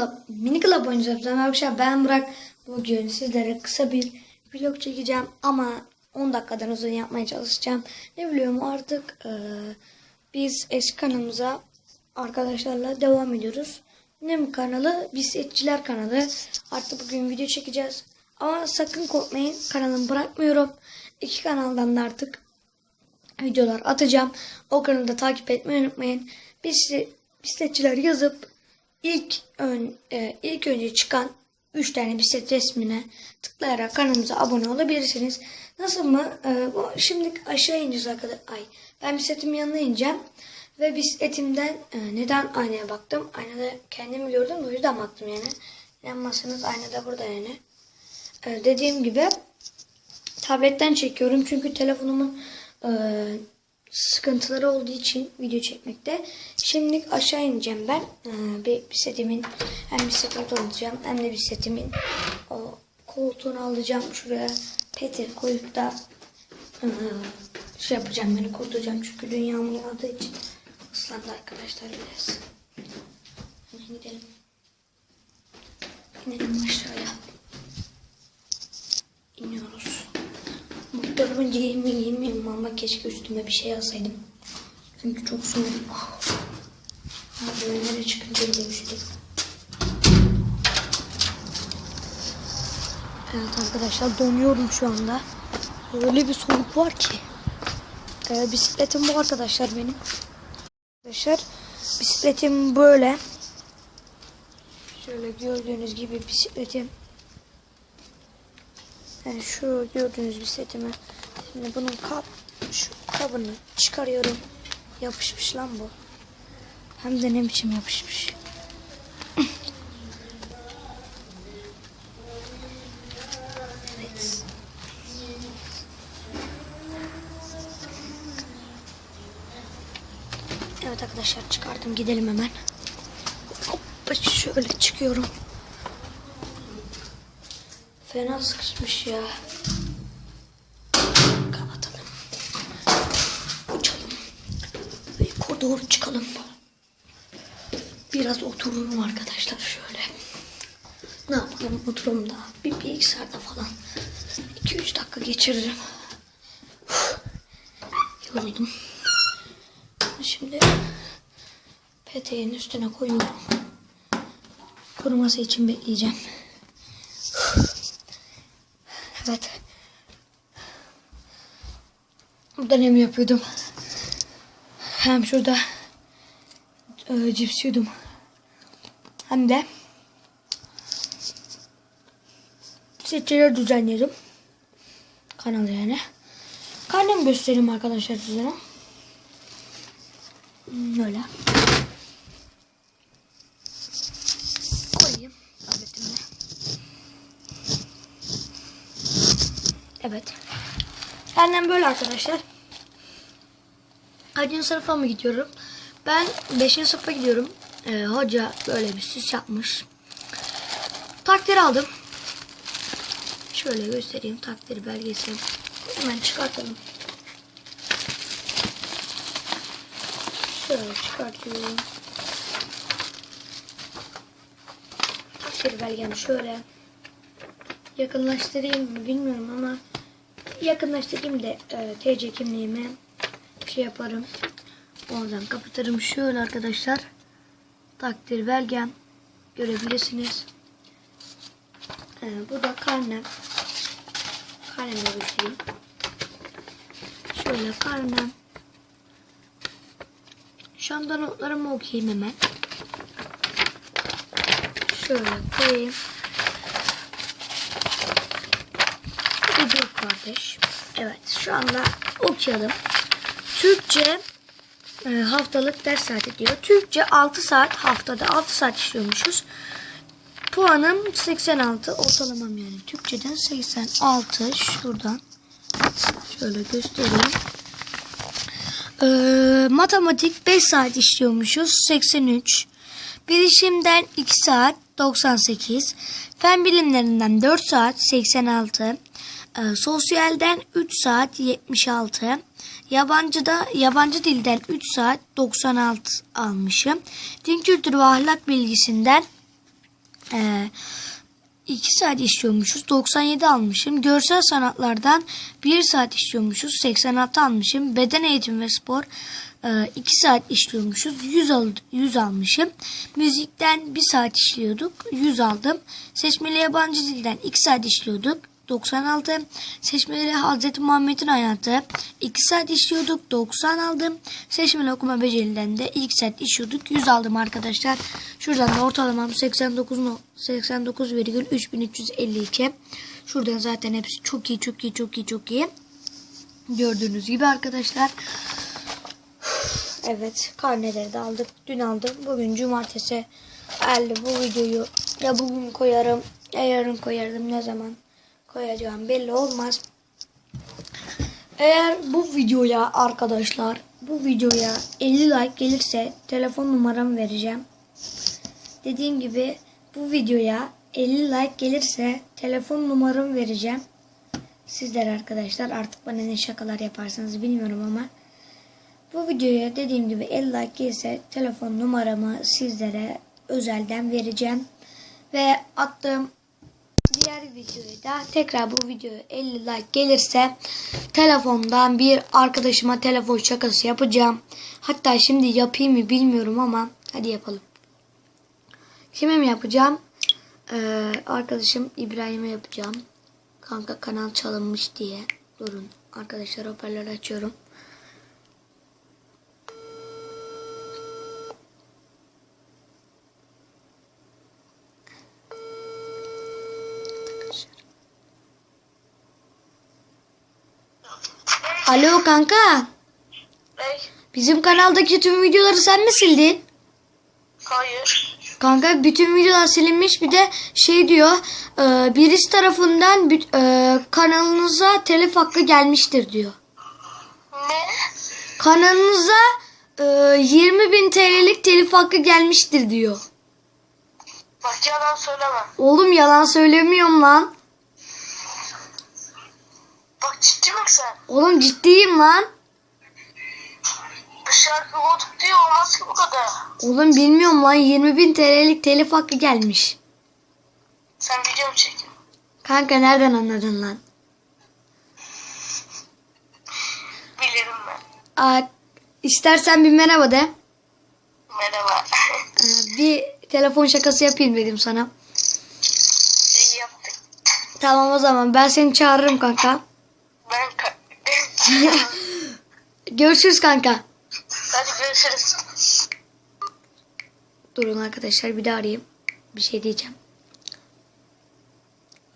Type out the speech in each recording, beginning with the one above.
Club, Mini Club oynayacağız. Ben arkadaşlar ben Burak. Bugün sizlere kısa bir vlog çekeceğim ama 10 dakikadan uzun yapmaya çalışacağım. Ne biliyorum artık eee, biz eski kanalımıza arkadaşlarla devam ediyoruz. Ne mi kanalı? Bisikletçiler kanalı. Artık bugün video çekeceğiz. Ama sakın korkmayın. Kanalımı bırakmıyorum. İki kanaldan da artık videolar atacağım. O kanalı da takip etmeyi unutmayın. Bisiklet, bisikletçiler yazıp ilk ön, e, ilk önce çıkan 3 tane bisiklet resmine tıklayarak kanalımıza abone olabilirsiniz. Nasıl mı? E, bu, şimdi aşağı ineceğiz arkadaşlar. Ay, ben bisikletimin yanına ineceğim. Ve bisikletimden e, neden aynaya baktım? Aynada kendimi gördüm o yüzden baktım yani. İnanmazsanız aynada burada yani. E, dediğim gibi tabletten çekiyorum çünkü telefonumun e, sıkıntıları olduğu için video çekmekte. Şimdi aşağı ineceğim ben. E, bir bisetimin hem bisikletimi tanıtacağım hem de bisetimin o koltuğunu alacağım. Şuraya peti koyup da e, şey yapacağım beni kurtulacağım çünkü dünyamın yağdığı için ıslandı arkadaşlar biraz. Hemen gidelim. İnelim aşağıya. İniyoruz. Muhtemelen giyimi giymiyorum ama keşke üstüme bir şey alsaydım. Çünkü çok soğuk. Böyle nereye çıkınca demiştim. Evet arkadaşlar donuyorum şu anda. Öyle bir soğuk var ki. Ee, bisikletim bu arkadaşlar benim. Arkadaşlar bisikletim böyle. Şöyle gördüğünüz gibi bisikletim. Yani şu gördüğünüz bisikletimi. Şimdi bunun kap, şu kabını çıkarıyorum. Yapışmış lan bu. Hem de ne biçim yapışmış. evet. Evet arkadaşlar çıkardım gidelim hemen. Hoppa şöyle çıkıyorum. Fena sıkışmış ya. Kapatalım. Uçalım. Ve yukarı doğru çıkalım. Biraz otururum arkadaşlar şöyle. Ne yapalım oturum da. Bir bilgisayarda falan. 2-3 dakika geçiririm. Yoruldum. Şimdi peteğin üstüne koyuyorum. Kuruması için bekleyeceğim. Evet. Burada ne mi yapıyordum? Hem şurada e, cips yiyordum. Hem de seçeleri düzenledim. Kanalı yani. Karnımı göstereyim arkadaşlar sizlere. Böyle. Koyayım tabletimle. Evet. Benden böyle arkadaşlar. Kaçıncı sınıfa mı gidiyorum? Ben 5. sınıfa gidiyorum. Ee, hoca böyle bir süs yapmış. Takdir aldım. Şöyle göstereyim takdir belgesi. Hemen çıkartalım. Şöyle çıkartıyorum. Takdir belgem şöyle. Yakınlaştırayım mı bilmiyorum ama yakınlaştırayım da e, TC kimliğimi şey yaparım. Oradan kapatırım. Şöyle arkadaşlar. Takdir belgem. Görebilirsiniz. E, bu da karnem. Karnemi göstereyim. Şöyle karnem. Şu anda notlarımı okuyayım hemen. Şöyle koyayım. Kardeş. Evet şu anda okuyalım. Türkçe e, haftalık ders saati diyor. Türkçe 6 saat haftada 6 saat işliyormuşuz. Puanım 86 ortalamam yani. Türkçeden 86 şuradan şöyle göstereyim. Ee, matematik 5 saat işliyormuşuz 83. Bilişimden 2 saat 98. Fen bilimlerinden 4 saat 86. Ee, sosyalden 3 saat 76. Yabancıda yabancı dilden 3 saat 96 almışım. Din kültürü ve ahlak bilgisinden Ee, 2 saat işliyormuşuz. 97 almışım. Görsel sanatlardan 1 saat işliyormuşuz. 86 almışım. Beden eğitimi ve spor 2 saat işliyormuşuz. 100, al, 100 almışım. Müzikten 1 saat işliyorduk. 100 aldım. Seçmeli yabancı dilden 2 saat işliyorduk. 96. Seçmeli Hazreti Muhammed'in hayatı 2 saat işliyorduk. 90 aldım. Seçmeli okuma becerinden de 2 saat işliyorduk. 100 aldım arkadaşlar. Şuradan da ortalamam 89 no- 89,3352. Şuradan zaten hepsi çok iyi çok iyi çok iyi çok iyi. Gördüğünüz gibi arkadaşlar. Evet karneleri de aldık. Dün aldım. Bugün cumartesi geldi bu videoyu. Ya bugün koyarım ya yarın koyarım. Ne zaman koyacağım belli olmaz. Eğer bu videoya arkadaşlar bu videoya 50 like gelirse telefon numaramı vereceğim. Dediğim gibi bu videoya 50 like gelirse telefon numaramı vereceğim. Sizler arkadaşlar artık bana ne şakalar yaparsanız bilmiyorum ama bu videoya dediğim gibi 50 like gelirse telefon numaramı sizlere özelden vereceğim. Ve attığım diğer videoyu da tekrar bu videoya 50 like gelirse telefondan bir arkadaşıma telefon şakası yapacağım. Hatta şimdi yapayım mı bilmiyorum ama hadi yapalım. Kime mi yapacağım? Ee, arkadaşım İbrahim'e yapacağım. Kanka kanal çalınmış diye. Durun. Arkadaşlar hoparlörü açıyorum. Alo kanka. Ey, Bizim kanaldaki tüm videoları sen mi sildin? hayır. Kanka bütün videolar silinmiş bir de şey diyor e, birisi tarafından e, kanalınıza telif hakkı gelmiştir diyor. Ne? Kanalınıza e, 20 bin TL'lik telif hakkı gelmiştir diyor. Bak yalan söyleme. Oğlum yalan söylemiyorum lan. Bak ciddi misin sen? Oğlum ciddiyim lan. Bu şarkı bozuk diye olmaz ki bu kadar. Oğlum bilmiyorum lan 20 bin TL'lik telif hakkı gelmiş. Sen video mu çekin? Kanka nereden anladın lan? Bilirim ben. Aa, istersen bir merhaba de. Merhaba. Ee, bir telefon şakası yapayım dedim sana. İyi yaptık. Tamam o zaman ben seni çağırırım kanka. Görüşürüz kanka. Hadi görüşürüz. Durun arkadaşlar bir daha arayayım. Bir şey diyeceğim.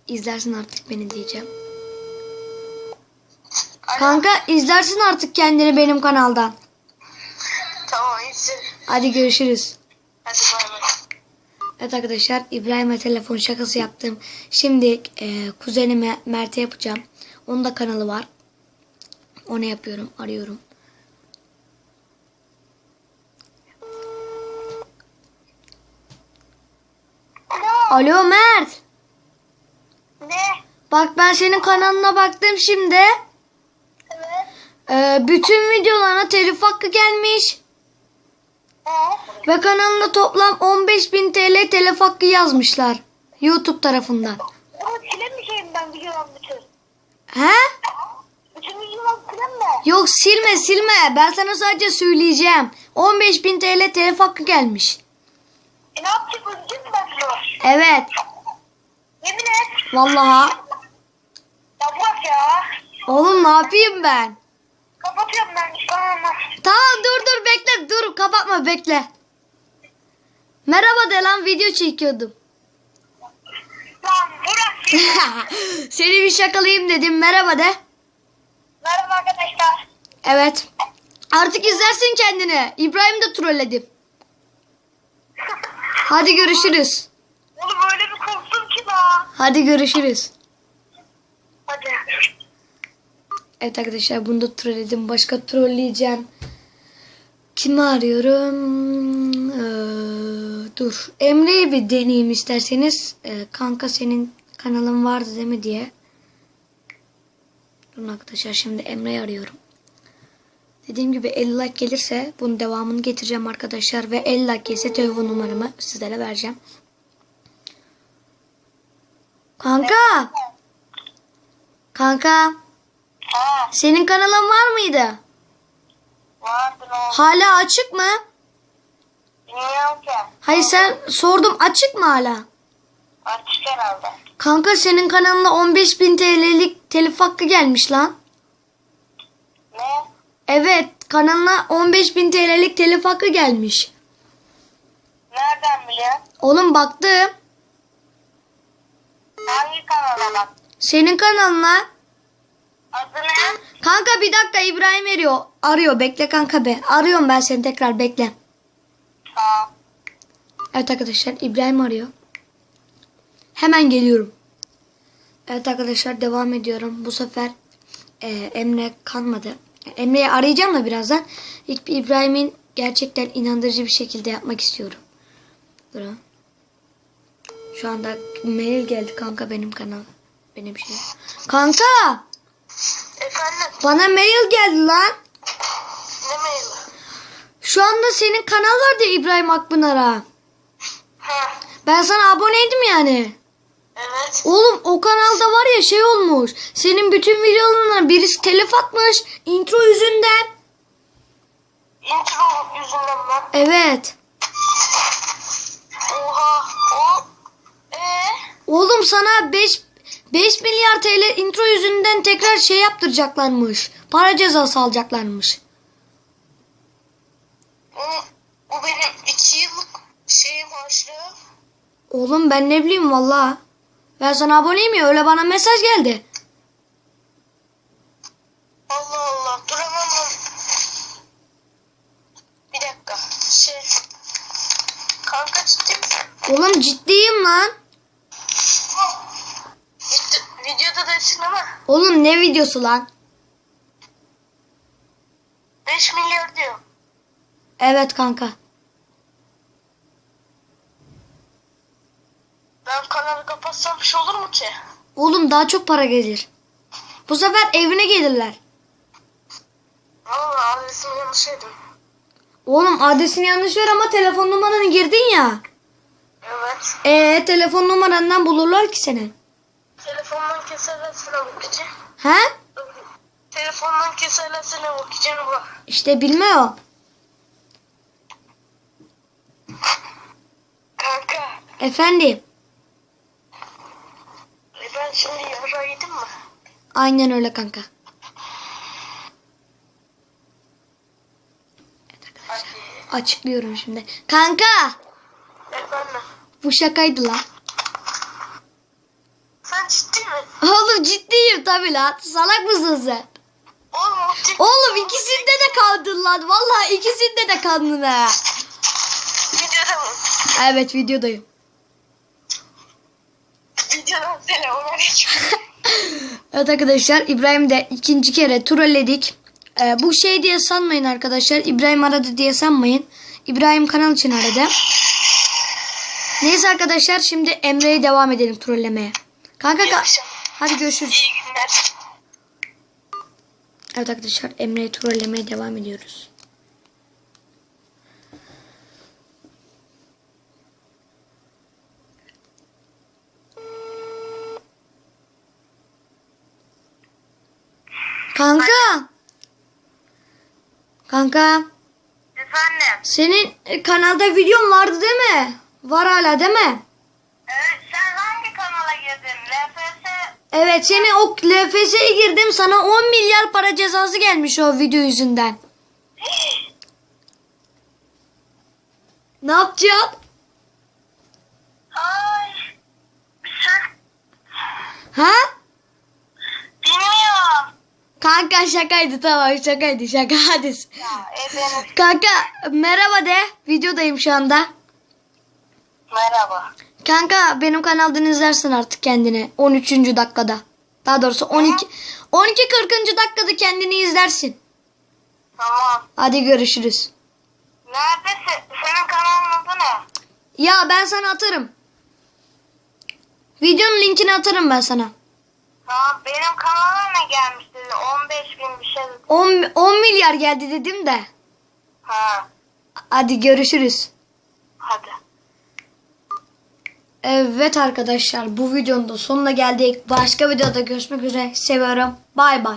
İzlersin artık beni diyeceğim. Alo. Kanka izlersin artık kendini benim kanaldan. Tamam iyisin. Hadi görüşürüz. Hadi bay bay. Evet arkadaşlar İbrahim'e telefon şakası yaptım. Şimdi e, kuzenime Mert'e yapacağım. Onun da kanalı var. Ona yapıyorum. Arıyorum. Alo. Alo Mert. Ne? Bak ben senin kanalına baktım şimdi. Evet. Ee, bütün videolarına telif hakkı gelmiş. Ne? Ve kanalında toplam 15.000 TL telif hakkı yazmışlar. YouTube tarafından. Ama silemeyeceğim ben videodan bütün. He? Yok silme silme. Ben sana sadece söyleyeceğim. 15.000 TL telif hakkı gelmiş. E ne yapacak ödeyecek mi ben bunu? Evet. Yemin et. Vallahi. Ya bak ya. Oğlum ne yapayım ben? Kapatıyorum ben. Tamam. Tamam dur dur bekle. Dur kapatma bekle. Merhaba de lan video çekiyordum. Lan bırak. Seni bir şakalayayım dedim. Merhaba de. Merhaba arkadaşlar. Evet. Artık izlersin kendini. İbrahim de trolledim. Hadi görüşürüz. Oğlum öyle bir korktum ki lan. Hadi görüşürüz. Hadi. Evet arkadaşlar bunu da trolledim. Başka trolleyeceğim. Kimi arıyorum? Ee, dur. Emre'yi bir deneyeyim isterseniz. Ee, kanka senin kanalın vardı değil mi diye. Durun arkadaşlar şimdi Emre'yi arıyorum. Dediğim gibi 50 like gelirse bunun devamını getireceğim arkadaşlar. Ve 50 like gelirse telefon numaramı sizlere vereceğim. Kanka. Kanka. Ha, Senin kanalın var mıydı? vardır o. Hala açık mı? Bilmiyorum ki. Hayır sen sordum açık mı hala? Açık herhalde. Kanka senin kanalına 15.000 TL'lik telif hakkı gelmiş lan. Ne? Evet kanalına 15.000 TL'lik telif hakkı gelmiş. Nereden biliyorsun? Oğlum baktım. Hangi kanala bak? Senin kanalına. Adı ne? Kanka bir dakika İbrahim arıyor. Arıyor bekle kanka be. Arıyorum ben seni tekrar bekle. Tamam. Evet arkadaşlar İbrahim arıyor. Hemen geliyorum. Evet arkadaşlar devam ediyorum. Bu sefer e, Emre kalmadı. Emre'yi arayacağım da birazdan. İlk bir İbrahim'in gerçekten inandırıcı bir şekilde yapmak istiyorum. Durun. Şu anda mail geldi kanka benim kanal. Benim şey. Kanka Efendim? bana mail geldi lan. Ne maili? Şu anda senin kanal vardı İbrahim Akpınar'a. Ben sana aboneydim yani. Evet. Oğlum o kanalda var ya şey olmuş. Senin bütün videolarına birisi telef atmış. Intro yüzünden. Intro yüzünden mi? Evet. Oha. O. Ee? Oğlum sana 5 5 milyar TL intro yüzünden tekrar şey yaptıracaklarmış. Para cezası alacaklarmış. O, o benim iki yıllık şeyim harçlığı. Oğlum ben ne bileyim valla. Ben sana aboneyim ya öyle bana mesaj geldi. Allah Allah. Dur hemen ben- Bir dakika. Şey. Kanka ciddi misin? Oğlum ciddiyim lan. Ciddi, videoda değilsin ama Oğlum ne videosu lan? 5 milyar diyor. Evet kanka. Ben kanalı kapatsam bir şey olur mu ki? Oğlum daha çok para gelir. Bu sefer evine gelirler. Allah adresimi yanlış yedim. Oğlum adresini yanlış ver ama telefon numaranı girdin ya. Evet. Ee telefon numarandan bulurlar ki seni. Telefondan keserlerse ne bakacağım? He? Telefondan keserlerse ne bakacağım bu? İşte bilme o. Kanka. Efendim. e Ben şimdi yara yedim mi? Aynen öyle kanka. Açıklıyorum şimdi. Kanka. Efendim. Bu şakaydı lan. Sen ciddi mi? Oğlum ciddiyim tabi lan. Salak mısın sen? Oğlum. Oğlum ikisinde de kaldın lan. Vallahi ikisinde de kaldın ha. Videoda mı? Evet videodayım. Videodan selamünaleyküm. Evet arkadaşlar İbrahim de ikinci kere trolledik. Ee, bu şey diye sanmayın arkadaşlar. İbrahim aradı diye sanmayın. İbrahim kanal için aradı. Neyse arkadaşlar şimdi Emre'ye devam edelim trollemeye. Kanka ka- hadi görüşürüz. Evet arkadaşlar Emre'yi trollemeye devam ediyoruz. Kanka. Kanka. Efendim. Senin e, kanalda videon vardı değil mi? Var hala değil mi? Evet sen hangi kanala girdin? LFS Evet seni o LFS'ye girdim sana 10 milyar para cezası gelmiş o video yüzünden. Ne yapacaksın? Ay. Sen Ha? bilmiyorum. Kanka şakaydı tamam şakaydı şaka hadi. Ya efendim. Kanka merhaba de videodayım şu anda. Merhaba. Kanka benim kanaldan izlersin artık kendini 13. dakikada. Daha doğrusu 12 12 40. dakikada kendini izlersin. Tamam. Hadi görüşürüz. Neredesin? Senin kanalın adı ne? Ya ben sana atarım. Videonun linkini atarım ben sana. Tamam benim kanalıma ne gelmiş dedi? 15 bin bir şey dedi. 10, 10 milyar geldi dedim de. Ha. Hadi görüşürüz. Hadi. Evet arkadaşlar bu videonun da sonuna geldik. Başka videoda görüşmek üzere. Seviyorum. Bay bay.